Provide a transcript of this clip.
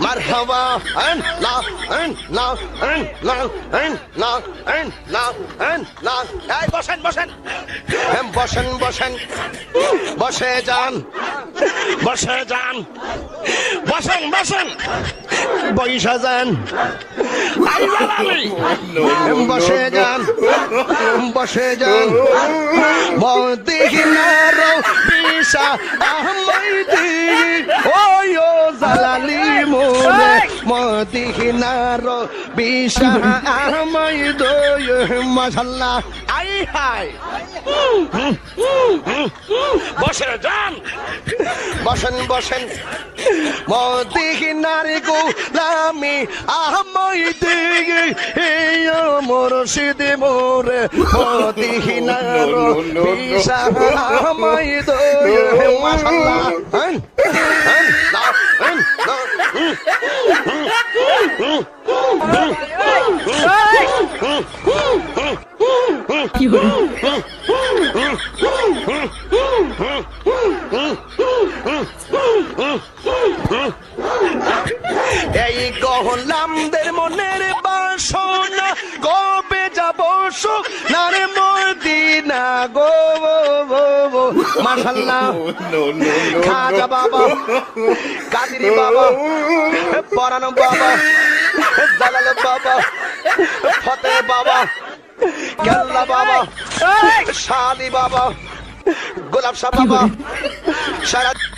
মারহাবা আন না আন না আন না আন না আন না আন না। এই বসেন বসেন। এম, বসেন বসেন। বসে যান। বসে যান। বসেন বসেন। বৈশা যান। বসে যান। বসে যান। মদিনার পিসা আহমদি ওই ও জালালি মোরে মদিনার পিসা আহমদ মাশাল্লাহ আই হাই বসে যান। বসেন বসেন। মদিনার গোলামি আহমদ মুর্শিদ মোরে। মদিনার পিসা আহমদ মাশাল্লাহ এই গহলামদের মনের বাসনা কবে যাব সুখ নারে মদিনা গো মাশাল্লাহ। খাজা বাবা কাদিরি বাবা পরানো বাবা। জালাল বাবা ফতে বাবা কেল্লা বাবা শালি বাবা গোলাপ শাহ বাবা সারা